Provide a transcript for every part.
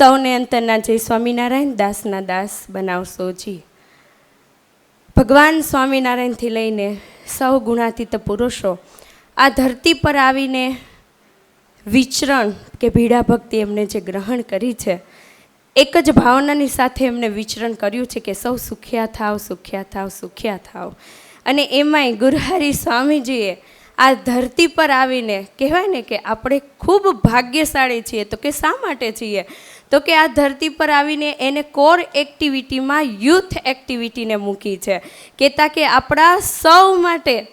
સૌને અંતરના જય સ્વામિનારાયણ, દાસના દાસ બનાવશો જી. ભગવાન સ્વામિનારાયણથી લઈને સૌ ગુણાતીત પુરુષો આ ધરતી પર આવીને વિચરણ કે ભીડા ભક્તિ એમને જે ગ્રહણ કરી છે, એક જ ભાવનાની સાથે એમને વિચરણ કર્યું છે કે સૌ સુખ્યા થાવ સુખ્યા થાવ સુખ્યા થાવ. અને એમાંય ગુરહારી સ્વામીજીએ આ ધરતી પર આવીને કહેવાય ને કે આપણે ખૂબ ભાગ્યશાળી છીએ તો કે શા માટે છીએ? તો કે આ ધરતી પર આવીને એને કોર એક્ટિવિટીમાં યુથ એક્ટિવિટીને મૂકી છે. કહેતા કે આપણા સૌ માટે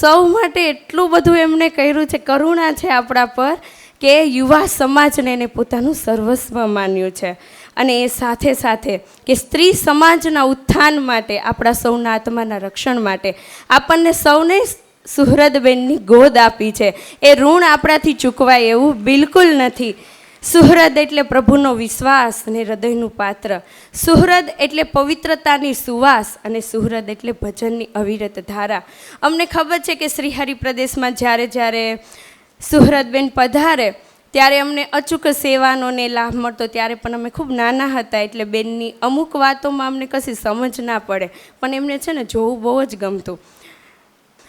સૌ માટે એટલું બધું એમણે કર્યું છે, કરુણા છે આપણા પર કે યુવા સમાજને એને પોતાનું સર્વસ્વ માન્યું છે. અને એ સાથે સાથે કે સ્ત્રી સમાજના ઉત્થાન માટે, આપણા સૌના આત્માના રક્ષણ માટે આપણને સૌને સુહૃદબેનની ગોદ આપી છે. એ ઋણ આપણાથી ચૂકવાય એવું બિલકુલ નથી. સુહૃદ એટલે પ્રભુનો વિશ્વાસ અને હૃદયનું પાત્ર. સુહૃદ એટલે પવિત્રતાની સુવાસ અને સુહૃદ એટલે ભજનની અવિરત ધારા. અમને ખબર છે કે શ્રીહરિ પ્રદેશમાં જ્યારે જ્યારે સુહૃદબેન પધારે, ત્યારે અમને અચૂક સેવાનો ને લાભ મળતો, ત્યારે પણ અમે ખૂબ નાના હતા એટલે બેનની અમુક વાતોમાં અમને કશી સમજ ના પડે. પણ એમને છે ને જોવું બહુ જ ગમતું.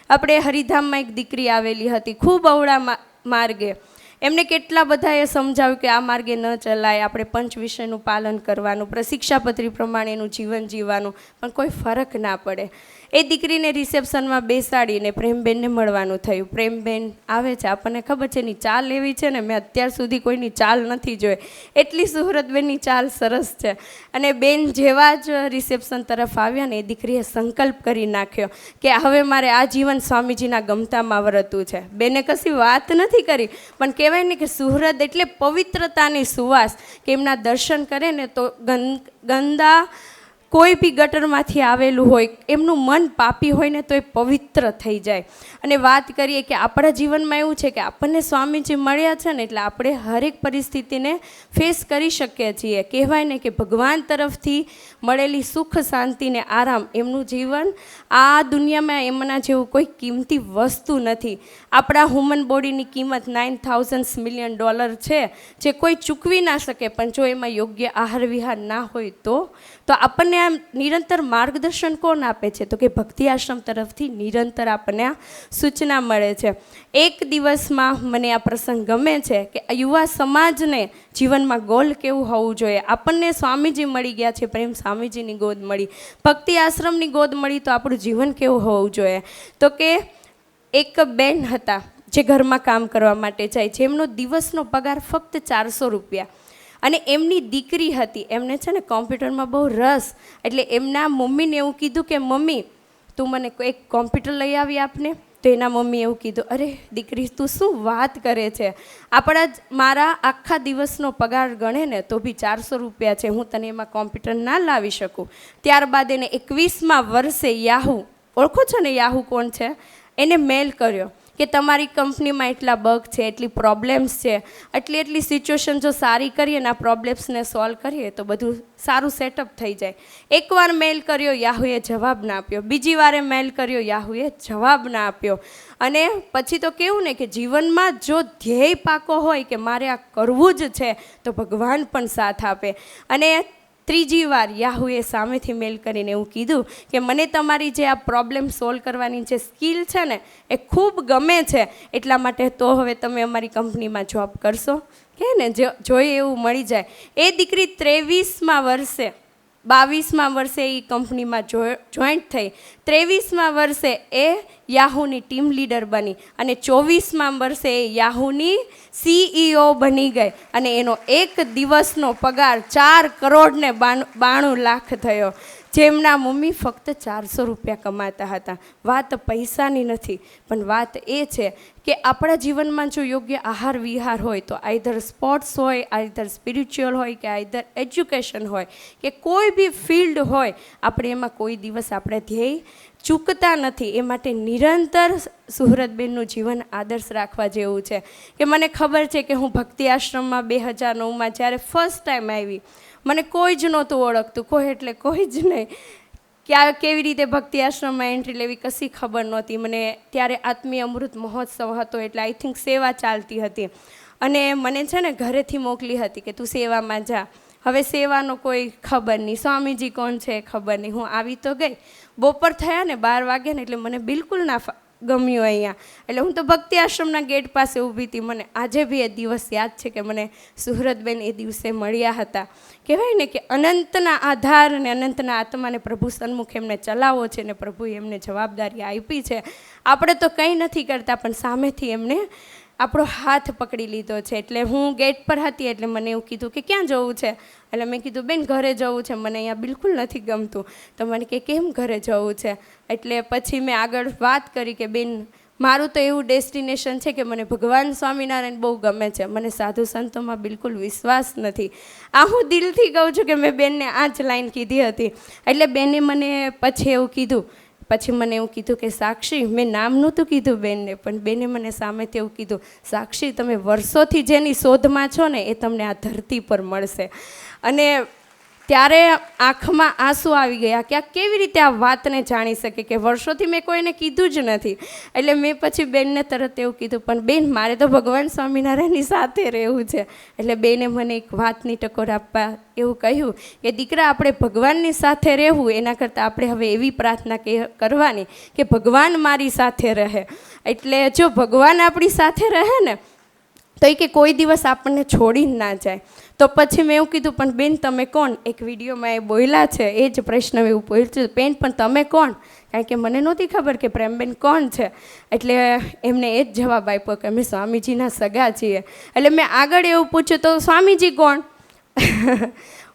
આપણે હરિધામમાં એક દીકરી આવેલી હતી, ખૂબ અવળા માર્ગે. એમને કેટલા બધાએ સમજાવ્યું કે આ માર્ગે ન ચલાય, આપણે પંચ વિષયનું પાલન કરવાનું, પ્રશિક્ષાપત્રી પ્રમાણેનું જીવન જીવવાનું, પણ કોઈ ફરક ના પડે. એ દીકરીને રિસેપ્શનમાં બેસાડીને પ્રેમબેનને મળવાનું થયું. પ્રેમબેન આવે છે, આપણને ખબર છે, એની ચાલ એવી છે ને, મેં અત્યાર સુધી કોઈની ચાલ નથી જોઈ. એટલી સુહરતબેનની ચાલ સરસ છે. અને બેન જેવા જ રિસેપ્શન તરફ આવ્યા ને, એ દીકરીએ સંકલ્પ કરી નાખ્યો કે હવે મારે આ જીવન સ્વામીજીના ગમતામાં વરતું છે. બેને કશી વાત નથી કરી, પણ કહેવાય ને કે સુહરત એટલે પવિત્રતાની સુવાસ, કે એમના દર્શન કરે ને તો ગંદા કોઈ બી ગટરમાંથી આવેલું હોય, એમનું મન પાપી હોય ને તો એ પવિત્ર થઈ જાય. અને વાત કરીએ કે આપણા જીવનમાં એવું છે કે આપણને સ્વામીજી મળ્યા છે ને એટલે આપણે હરેક પરિસ્થિતિને ફેસ કરી શકીએ છીએ. કહેવાય ને કે ભગવાન તરફથી મળેલી સુખ શાંતિ ને આરામ એમનું જીવન આ દુનિયામાં એમના જેવું કોઈ કિંમતી વસ્તુ નથી. આપણા હ્યુમન બોડીની કિંમત નાઇન થાઉઝન્ડ મિલિયન ડોલર છે, જે કોઈ ચૂકવી ના શકે. પણ જો એમાં યોગ્ય આહાર વિહાર ના હોય તો તો આપણને આમ નિરંતર માર્ગદર્શન કોણ આપે છે? તો કે ભક્તિ આશ્રમ તરફથી નિરંતર આપણને આ સૂચના મળે છે. એક દિવસમાં મને આ પ્રસંગ ગમે છે કે યુવા સમાજને જીવનમાં ગોલ કેવું હોવું જોઈએ? આપણને સ્વામીજી મળી ગયા છે, પ્રેમ સ્વામીજીની ગોદ મળી. ભક્તિ આશ્રમની ગોદ મળી તો આપણું જીવન કેવું હોવું જોઈએ? તો કે એક બેન હતા જે ઘરમાં કામ કરવા માટે જાય જેમનો દિવસનો પગાર ફક્ત ચારસો રૂપિયા. અને એમની દીકરી હતી. એમને છે ને કોમ્પ્યુટરમાં બહુ રસ. એટલે એમના મમ્મીને એવું કીધું કે, મમ્મી, તું મને એક કોમ્પ્યુટર લઈ આવી આપને. તો એના મમ્મીએ એવું કીધું, અરે, દીકરી, તું શું વાત કરે છે? આપણા જ, મારા આખા દિવસનો પગાર ગણે ને તો બી ચારસો રૂપિયા છે. હું તને એમાં કોમ્પ્યુટર ના લાવી શકું. ત્યારબાદ એને એકવીસમાં વર્ષે યાહુ, ઓળખો છો ને યાહુ કોણ છે? એને મેલ કર્યો. કે તમારી કંપનીમાં એટલા બગ છે, એટલી પ્રોબ્લેમ્સ છે એટલી એટલી સિચ્યુએશન જો સારી કરીએ ને આ પ્રોબ્લેમ્સને સોલ્વ કરીએ તો બધું સારું સેટઅપ થઈ જાય. એકવાર મેલ કર્યો યાહુએ જવાબ ના આપ્યો. બીજી વારે મેલ કર્યો યાહુએ જવાબ ના આપ્યો. અને પછી તો કેવું ને કે જીવનમાં જો ધ્યેય પાકો હોય કે મારે આ કરવું જ છે, તો ભગવાન પણ સાથ આપે. અને ત્રીજી વાર યાહુએ સામેથી મેલ કરીને એવું કીધું કે મને તમારી જે આ પ્રોબ્લેમ સોલ્વ કરવાની જે સ્કિલ છે ને, એ ખૂબ ગમે છે, એટલા માટે તો હવે તમે અમારી કંપનીમાં જોબ કરશો. કે ને જોઈએ એવું મળી જાય. એ દીકરી ત્રેવીસમાં વર્ષે બાવીસમાં વર્ષે એ કંપનીમાં જોઈન્ટ થઈ. ત્રેવીસમાં વર્ષે એ યાહુની ટીમ લીડર બની અને ચોવીસમાં વર્ષે એ યાહુની સીઈઓ બની ગઈ અને એનો એક દિવસનો પગાર ચાર કરોડને બાણું લાખ થયો. જેમના મમ્મી ફક્ત ચારસો રૂપિયા કમાતા હતા. વાત પૈસાની નથી, પણ વાત એ છે કે આપણા જીવનમાં જો યોગ્ય આહાર વિહાર હોય તો આઈધર સ્પોર્ટ્સ હોય આઈધર સ્પિરિચ્યુઅલ હોય કે આઈધર એજ્યુકેશન હોય કે કોઈ બી ફિલ્ડ હોય, આપણે એમાં કોઈ દિવસ આપણે ધ્યેય ચૂકતા નથી, એ માટે નિરંતર સુહરતબેનનું જીવન આદર્શ રાખવા જેવું છે. કે મને ખબર છે કે હું ભક્તિ આશ્રમમાં બે હજાર નવમાં જ્યારે ફર્સ્ટ ટાઈમ આવી, મને કોઈ જ નહોતું ઓળખતું, કોઈ એટલે કોઈ જ નહીં. ક્યાં, કેવી રીતે ભક્તિ આશ્રમમાં એન્ટ્રી લેવી કશી ખબર નહોતી. મને ત્યારે આત્મીય અમૃત મહોત્સવ હતો એટલે આઈ થિંક સેવા ચાલતી હતી. અને મને છે ને ઘરેથી મોકલી હતી કે તું સેવામાં જા. હવે સેવાનો કોઈ ખબર નહીં. સ્વામીજી કોણ છે ખબર નહીં. હું આવી તો ગઈ. બપોર થયા ને બાર વાગ્યા ને એટલે મને બિલકુલ ના ગમ્યું અહીંયા. એટલે હું તો ભક્તિ આશ્રમના ગેટ પાસે ઊભી હતી. મને આજે બી એ દિવસ યાદ છે કે મને સુહરતબેન એ દિવસે મળ્યા હતા. કહેવાય ને કે અનંતના આધાર અને અનંતના આત્માને પ્રભુ સન્મુખ એમને ચલાવો છે ને પ્રભુએ એમને જવાબદારી આપી છે. આપણે તો કંઈ નથી કરતા, પણ સામેથી એમને આપણો હાથ પકડી લીધો છે. એટલે હું ગેટ પર હતી એટલે મને એવું કીધું કે ક્યાં જવું છે? એટલે મેં કીધું, બેન, ઘરે જવું છે. મને અહીંયા બિલકુલ નથી ગમતું. તો મને કે, કેમ ઘરે જવું છે? એટલે પછી મેં આગળ વાત કરી કે, બેન, મારું તો એવું ડેસ્ટિનેશન છે કે મને ભગવાન સ્વામિનારાયણ બહુ ગમે છે. મને સાધુ સંતોમાં બિલકુલ વિશ્વાસ નથી. આ હું દિલથી કહું છું કે મેં બેનને આ જ લાઈન કીધી હતી. એટલે બેને મને પછી એવું કીધું પછી મને એવું કીધું કે, સાક્ષી, મેં નામ નહોતું કીધું બેનને, પણ બેને મને સામેથી એવું કીધું, સાક્ષી, તમે વર્ષોથી જેની શોધમાં છો ને, એ તમને આ ધરતી પર મળશે. અને ત્યારે આંખમાં આંસુ આવી ગયા કે આ કેવી રીતે આ વાતને જાણી શકે કે વર્ષોથી મેં કોઈને કીધું જ નથી. એટલે મેં પછી બેનને તરત એવું કીધું, પણ બેન, મારે તો ભગવાન સ્વામિનારાયણની સાથે રહેવું છે. એટલે બેને મને એક વાતની ટકોર આપવા એવું કહ્યું કે, દીકરા, આપણે ભગવાનની સાથે રહેવું, એના કરતાં આપણે હવે એવી પ્રાર્થના કરવાની કે ભગવાન મારી સાથે રહે. એટલે જો ભગવાન આપણી સાથે રહે ને, તો એ કે કોઈ દિવસ આપણને છોડી ના જાય. તો પછી મેં એવું કીધું, પણ બેન, તમે કોણ? એક વિડીયોમાં એ બોલ્યા છે, એ જ પ્રશ્ન મેં એવું પૂછ્યું બેન, પણ તમે કોણ? કારણ કે મને નહોતી ખબર કે પ્રેમબેન કોણ છે. એટલે એમને એ જ જવાબ આપ્યો કે અમે સ્વામીજીના સગા છીએ. એટલે મેં આગળ એવું પૂછ્યું, તો સ્વામીજી કોણ?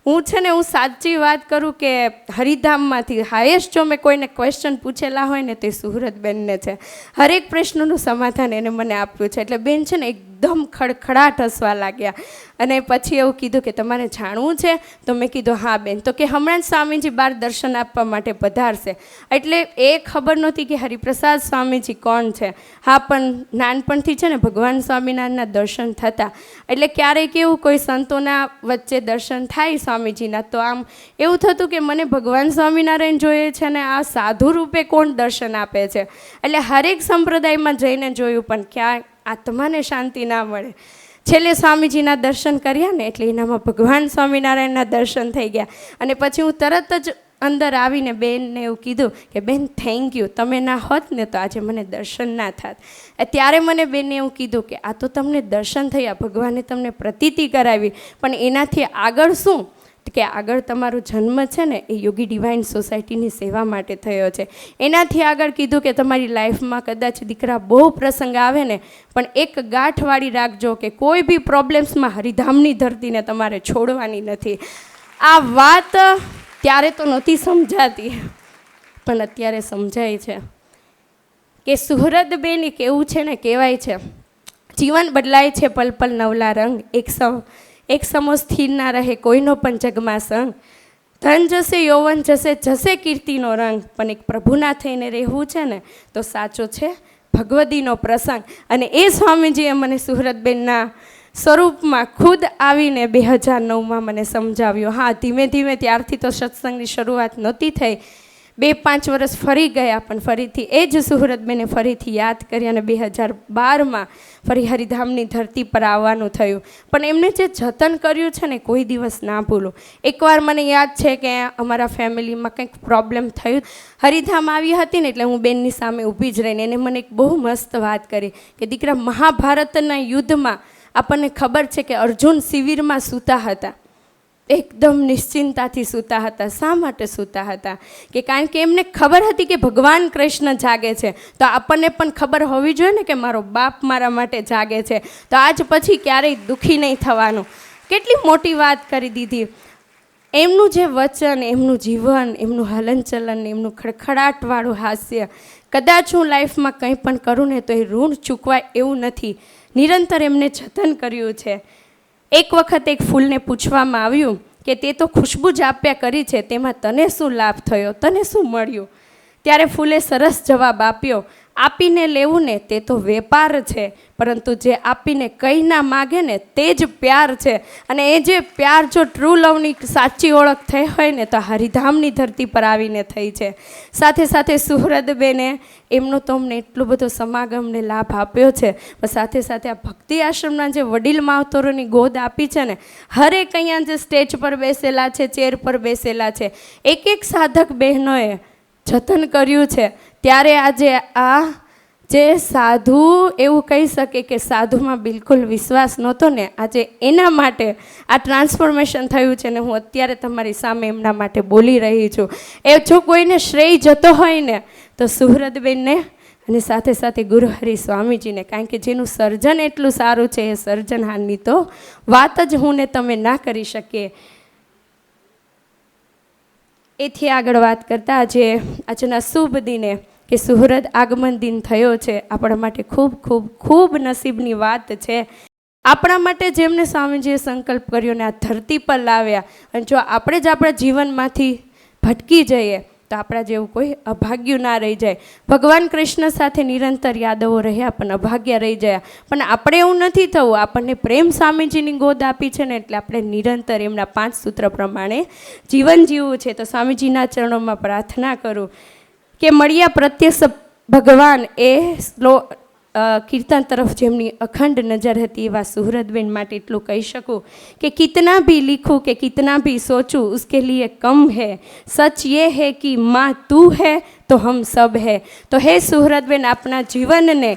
હું છે ને, હું સાચી વાત કરું કે હરિધામમાંથી હાયેસ્ટ જો મેં કોઈને ક્વેશ્ચન પૂછેલા હોય ને, તે સુહૃતબેનને છે. હરેક પ્રશ્નનું સમાધાન એને મને આપ્યું છે. એટલે બેન છે ને એકદમ ખડખડાટ હસવા લાગ્યા. અને પછી એવું કીધું કે, તમારે જાણવું છે? તો મેં કીધું, હા, બેન. તો કે, હમણાં જ સ્વામીજી બહાર દર્શન આપવા માટે પધારશે. એટલે એ ખબર નહોતી કે હરિપ્રસાદ સ્વામીજી કોણ છે. હા, પણ નાનપણથી છે ને ભગવાન સ્વામિનારાયણના દર્શન થતા. એટલે ક્યારેક એવું કોઈ સંતોના વચ્ચે દર્શન થાય સ્વામીજીના, તો આમ એવું થતું કે મને ભગવાન સ્વામિનારાયણ જોઈએ છે ને આ સાધુ રૂપે કોણ દર્શન આપે છે? એટલે હરેક સંપ્રદાયમાં જઈને જોયું, પણ ક્યાં આત્માને શાંતિ ના મળે. છેલ્લે સ્વામીજીના દર્શન કર્યા ને એટલે એનામાં ભગવાન સ્વામિનારાયણના દર્શન થઈ ગયા. અને પછી હું તરત જ અંદર આવીને બેનને એવું કીધું કે, બેન થેન્ક યુ તમે ના હોત ને તો આજે મને દર્શન ના થાત. ત્યારે મને બેને એવું કીધું કે, આ તો તમને દર્શન થયા. ભગવાને તમને પ્રતીતિ કરાવી. પણ એનાથી આગળ શું? કે આગળ તમારો જન્મ છે ને એ યોગી ડિવાઇન સોસાયટીની સેવા માટે થયો છે. એનાથી આગળ કીધું કે તમારી લાઈફમાં કદાચ દીકરા બહુ પ્રસંગ આવે ને, પણ એક ગાંઠવાળી રાખજો કે કોઈ બી પ્રોબ્લેમ્સમાં હરિધામની ધરતીને તમારે છોડવાની નથી. આ વાત ત્યારે તો નહોતી સમજાતી, પણ અત્યારે સમજાય છે. કે સુહરદબેન કેવું છે ને, કહેવાય છે. જીવન બદલાય છે પલ પલ નવલા રંગ, એક સમ એક સમો સ્થિર ના રહે, કોઈનો પણ જગમાં સંગ. ધન જશે, યૌવન જશે જશે કીર્તિનો રંગ. પણ એક પ્રભુના થઈને રહેવું છે ને, તો સાચો છે ભગવદીનો પ્રસંગ. અને એ સ્વામીજીએ મને સુહરતબેનના સ્વરૂપમાં ખુદ આવીને બે હજાર નવમાં મને સમજાવ્યો. હા, ધીમે ધીમે ત્યારથી તો સત્સંગની શરૂઆત નહોતી થઈ. બે પાંચ વર્ષ ફરી ગયા, પણ ફરીથી એ જ સુહૃતબેને ફરીથી યાદ કરી અને બે હજાર બારમાં ફરી હરિધામની ધરતી પર આવવાનું થયું. પણ એમને જે જતન કર્યું છે ને, કોઈ દિવસ ના ભૂલો. એકવાર મને યાદ છે કે અમારા ફેમિલીમાં કંઈક પ્રોબ્લેમ થયું. હરિધામ આવી હતી ને, એટલે હું બેનની સામે ઊભી જ રહીને એને મને એક બહુ મસ્ત વાત કરી કે, દીકરા, મહાભારતના યુદ્ધમાં આપણને ખબર છે કે અર્જુન શિબિરમાં સૂતા હતા. એકદમ નિશ્ચિંતાથી સૂતા હતા. શા માટે સૂતા હતા? કે કારણ કે એમને ખબર હતી કે ભગવાન કૃષ્ણ જાગે છે. તો આપણને પણ ખબર હોવી જોઈએ ને કે મારો બાપ મારા માટે જાગે છે. તો આજ પછી ક્યારેય દુઃખી નહીં થવાનું. કેટલી મોટી વાત કરી દીધી. એમનું જે વચન, એમનું જીવન, એમનું હલનચલન, એમનું ખડખડાટવાળું હાસ્ય, કદાચ હું લાઈફમાં કંઈ પણ કરું ને તો એ ઋણ ચૂકવાય એવું નથી. નિરંતર એમને જતન કર્યું છે. એક વખત એક ફૂલને પૂછવામાં આવ્યું કે તે તો ખુશ્બુ જ આપ્યા કરી છે, તેમાં તને શું લાભ થયો, તને શું મળ્યું? ત્યારે ફૂલે સરસ જવાબ આપ્યો આપીને લેવું ને તે તો વેપાર છે, પરંતુ જે આપીને કંઈ ના માગે ને તે જ પ્યાર છે. અને એ જે પ્યાર જો ટ્રુ લવની સાચી ઓળખ થઈ હોય ને તો હરિધામની ધરતી પર આવીને થઈ છે. સાથે સાથે સુહૃદબેને એમનો તો અમને એટલો બધો સમાગમને લાભ આપ્યો છે. પણ સાથે સાથે આ ભક્તિ આશ્રમના જે વડીલ માવતરોની ગોદ આપી છે ને, હરેક અહીંયા જે સ્ટેજ પર બેસેલા છે ચેર પર બેસેલા છે, એક એક સાધક બહેનોએ જતન કર્યું છે. ત્યારે આજે આ જે સાધુ એવું કહી શકે કે સાધુમાં બિલકુલ વિશ્વાસ નહોતો ને, આજે એના માટે આ ટ્રાન્સફોર્મેશન થયું છે ને હું અત્યારે તમારી સામે એમના માટે બોલી રહી છું. એ જો કોઈને શ્રેય જતો હોય ને, તો સુહૃદબેનને અને સાથે સાથે ગુરુહરિ સ્વામીજીને, કારણ કે જેનું સર્જન એટલું સારું છે, એ સર્જનહારની તો વાત જ હું ને તમે ના કરી શકીએ. એથી આગળ વાત કરતા આજે આજના શુભ દિને કે સુહૃદ આગમન દિન થયો છે. આપણા માટે ખૂબ ખૂબ ખૂબ નસીબની વાત છે. આપણા માટે જેમને સ્વામીજીએ સંકલ્પ કર્યો ને આ ધરતી પર લાવ્યા અને જો આપણે જ આપણા જીવનમાંથી ભટકી જઈએ, તો આપણા જેવું કોઈ અભાગ્યું ના રહી જાય. ભગવાન કૃષ્ણ સાથે નિરંતર યાદવો રહ્યા પણ અભાગ્ય રહી ગયા. પણ આપણે એવું નથી થવું. આપણને પ્રેમ સ્વામીજીની ગોદ આપી છે ને એટલે આપણે નિરંતર એમના પાંચ સૂત્ર પ્રમાણે જીવન જીવવું છે. તો સ્વામીજીના ચરણોમાં પ્રાર્થના કરું. કે મળ્યા પ્રત્યક્ષ ભગવાન એ સ્લો કીર્તન તરફ જેમની અખંડ નજર હતી એવા સુહરદબેન માટે એટલું કહી શકું કે કિતના ભી લીખું કે કિતના ભી સોચું ઉસકે લીએ કમ હૈ, સચ યે હે કે માં તું હૈ તો હમ સબ હે. તો હે સુહરદબેન આપના જીવનને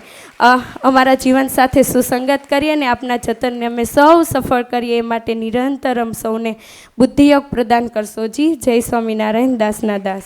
અમારા જીવન સાથે સુસંગત કરીએ અને આપના જતનને અમે સૌ સફળ કરીએ એ માટે નિરંતર અમ સૌને બુદ્ધિયોગ પ્રદાન કરશો જી. જય સ્વામિનારાયણ દાસના દાસ.